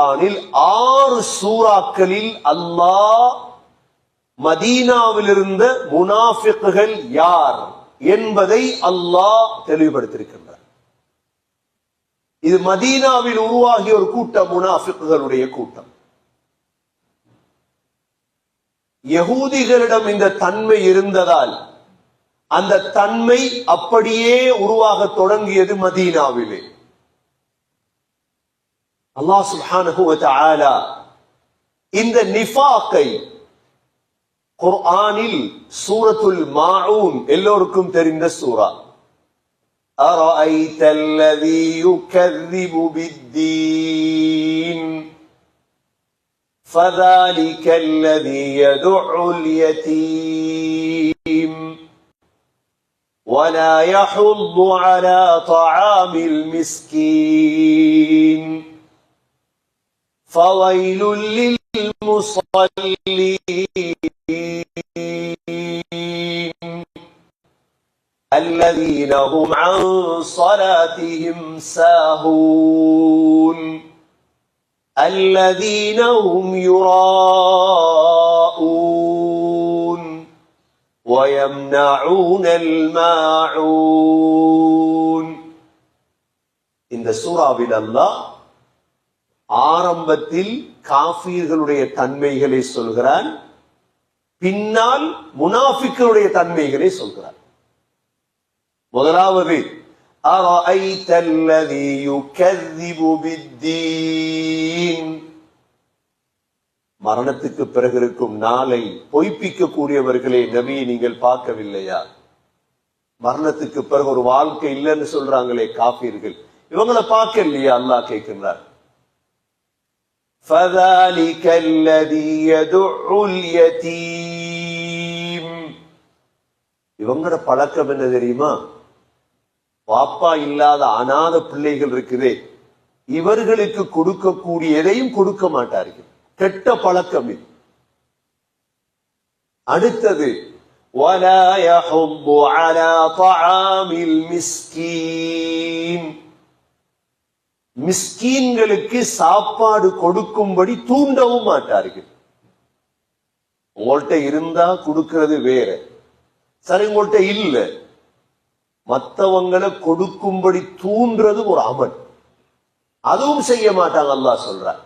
குர்ஆனில் ஆறு சூறாக்களில் அல்லாஹ் மதீனாவில் இருந்த முனாஃபிக்குகள் யார் என்பதை அல்லாஹ் தெளிவுபடுத்தியிருக்கின்றார். இது மதீனாவில் உருவாகிய ஒரு கூட்டம் முனாஃபிக்குகளுடைய கூட்டம். யகூதிகளிடம் இந்த தன்மை இருந்ததால் அந்த தன்மை அப்படியே உருவாக தொடங்கியது மதீனாவிலே. அல்லாஹ் சுப்ஹானஹு வ தஆலா இந்த நிஃபாக்கை குர்ஆனில் சூரத்துல் மாஊன் எல்லோருக்கும் தெரிந்த சூரா أرأيت الذي يكذب بالدين فذلك الذي يدع اليتيم ولا يحض على طعام المسكين فويل للمصلين الذين هم عن صلاتهم ساهون الذين هم يراءون ويمنعون الماعون இந்த சூறாவில் அல்லாஹ் ஆரம்பத்தில் காபியர்களுடைய தன்மைகளை சொல்கிறான் பின்னால் முனாஃபிக்களுடைய தன்மைகளை சொல்கிறான். முதலாவது மரணத்துக்கு பிறகு இருக்கும் நாளை பொய்ப்பிக்க கூடியவர்களே நபியை நீங்கள் பார்க்கவில்லையா? மரணத்துக்கு பிறகு ஒரு வாழ்க்கை இல்லைன்னு சொல்றாங்களே காபீர்கள் இவங்களை பார்க்க இல்லையா அல்லாஹ் கேட்கின்றார். فذلك الذي يدع اليتيم இவங்களோட பழக்கம் என்ன தெரியுமா பாப்பா இல்லாத அனாத பிள்ளைகள் இருக்குதே இவர்களுக்கு கொடுக்கக்கூடிய எதையும் கொடுக்க மாட்டார்கள் கெட்ட பழக்கம் இது அடுத்தது ولا يحض على طعام المسكين மிஸ்கீன்களுக்கு சாப்பாடு கொடுக்கும்படி தூண்டவும் மாட்டார்கள். உங்கள்கிட்ட இருந்தா கொடுக்கிறது வேற. சரி உங்கள்கிட்ட இல்ல. மத்தவங்களை கொடுக்கும்படி தூண்டுறது ஒரு அமல். அதுவும் செய்ய மாட்டாங்க அல்லா சொல்ற